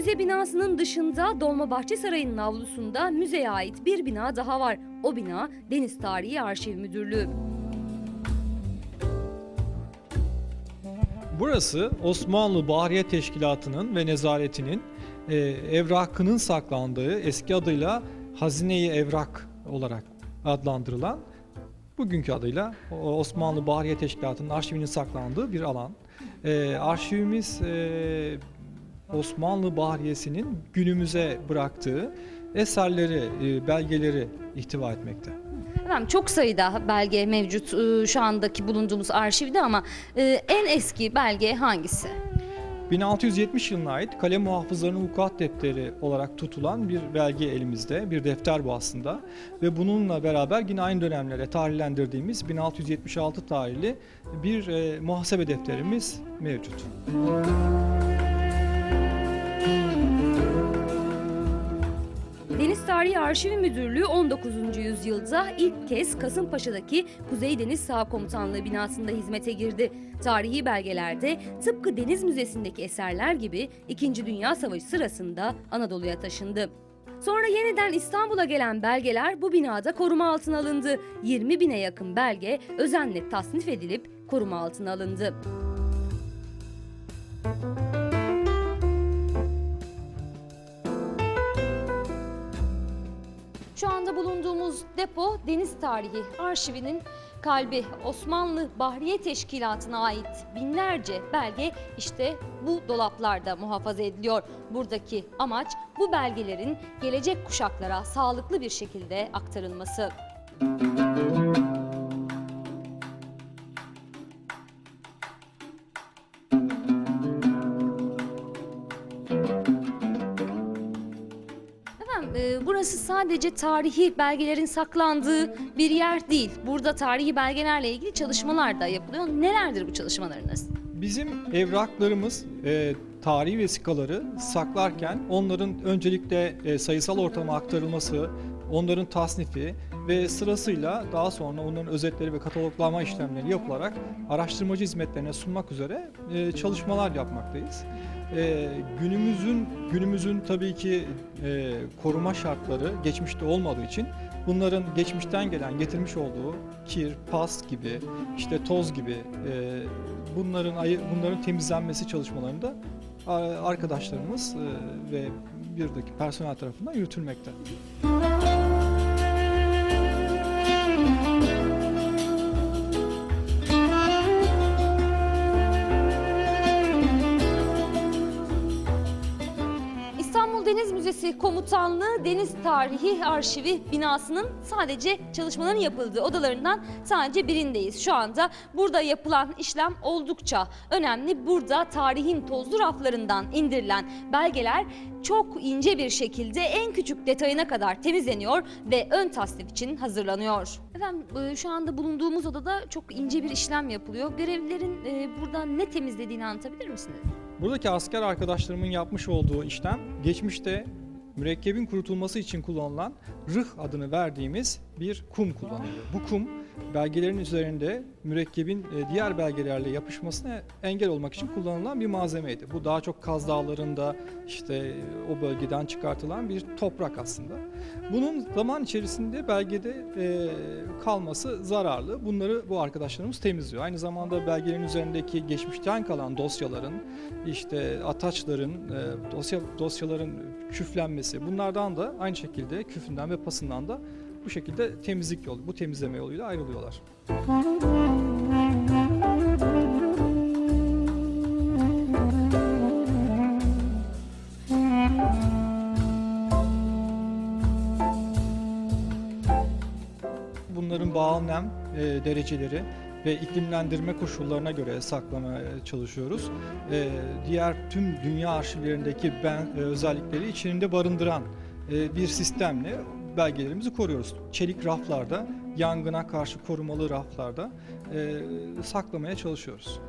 Müze binasının dışında Dolmabahçe Sarayı'nın avlusunda müzeye ait bir bina daha var. O bina Deniz Tarihi Arşiv Müdürlüğü. Burası Osmanlı Bahriye Teşkilatı'nın ve nezaretinin e, evrakının saklandığı eski adıyla Hazine-i Evrak olarak adlandırılan bugünkü adıyla Osmanlı Bahriye Teşkilatı'nın arşivinin saklandığı bir alan. E, arşivimiz e, Osmanlı Bahriyesi'nin günümüze bıraktığı eserleri, e, belgeleri ihtiva etmekte. Efendim çok sayıda belge mevcut e, şu andaki bulunduğumuz arşivde ama e, en eski belge hangisi? 1670 yılına ait kalem muhafızlarının vukuat defteri olarak tutulan bir belge elimizde, bir defter bu aslında. Ve bununla beraber yine aynı dönemlere tarihlendirdiğimiz 1676 tarihli bir e, muhasebe defterimiz mevcut. Deniz Arşivi Müdürlüğü 19. yüzyılda ilk kez Kasımpaşa'daki Kuzey Deniz Sağ Komutanlığı binasında hizmete girdi. Tarihi belgelerde tıpkı Deniz Müzesi'ndeki eserler gibi 2. Dünya Savaşı sırasında Anadolu'ya taşındı. Sonra yeniden İstanbul'a gelen belgeler bu binada koruma altına alındı. 20 bine yakın belge özenle tasnif edilip koruma altına alındı. Şu anda bulunduğumuz depo Deniz Tarihi Arşivinin kalbi Osmanlı Bahriye Teşkilatı'na ait binlerce belge işte bu dolaplarda muhafaza ediliyor. Buradaki amaç bu belgelerin gelecek kuşaklara sağlıklı bir şekilde aktarılması. Efendim e, burası sadece tarihi belgelerin saklandığı bir yer değil. Burada tarihi belgelerle ilgili çalışmalar da yapılıyor. Nelerdir bu çalışmalarınız? Bizim evraklarımız e, tarihi vesikaları saklarken onların öncelikle e, sayısal ortama aktarılması, onların tasnifi ve sırasıyla daha sonra onların özetleri ve kataloglama işlemleri yapılarak araştırmacı hizmetlerine sunmak üzere e, çalışmalar yapmaktayız. E, günümüzün günümüzün tabii ki e, koruma şartları geçmişte olmadığı için bunların geçmişten gelen getirmiş olduğu kir, pas gibi, işte toz gibi e, bunların bunların temizlenmesi çalışmalarında arkadaşlarımız e, ve birdeki personel tarafından yürütülmekte. Müzesi Komutanlığı Deniz Tarihi Arşivi binasının sadece çalışmaların yapıldığı odalarından sadece birindeyiz. Şu anda burada yapılan işlem oldukça önemli. Burada tarihin tozlu raflarından indirilen belgeler çok ince bir şekilde en küçük detayına kadar temizleniyor ve ön tasnif için hazırlanıyor. Efendim e, şu anda bulunduğumuz odada çok ince bir işlem yapılıyor. Görevlilerin e, burada ne temizlediğini anlatabilir misiniz? Buradaki asker arkadaşlarımın yapmış olduğu işlem geçmişte mürekkebin kurutulması için kullanılan rıh adını verdiğimiz bir kum kullanılıyor. Bu kum belgelerin üzerinde mürekkebin e, diğer belgelerle yapışmasına engel olmak için kullanılan bir malzemeydi. Bu daha çok Kaz Dağları'nda işte e, o bölgeden çıkartılan bir toprak aslında. Bunun zaman içerisinde belgede e, kalması zararlı. Bunları bu arkadaşlarımız temizliyor. Aynı zamanda belgelerin üzerindeki geçmişten kalan dosyaların, işte ataçların, dosya dosyaların küflenmesi bunlardan da aynı şekilde küfünden ve pasından da bu şekilde temizlik yolu, bu temizleme yoluyla ayrılıyorlar. Bunların bağıl nem e, dereceleri ve iklimlendirme koşullarına göre saklamaya çalışıyoruz. E, diğer tüm dünya arşivlerindeki ben e, özellikleri içinde barındıran e, bir sistemle belgelerimizi koruyoruz. Çelik raflarda, yangına karşı korumalı raflarda e, saklamaya çalışıyoruz.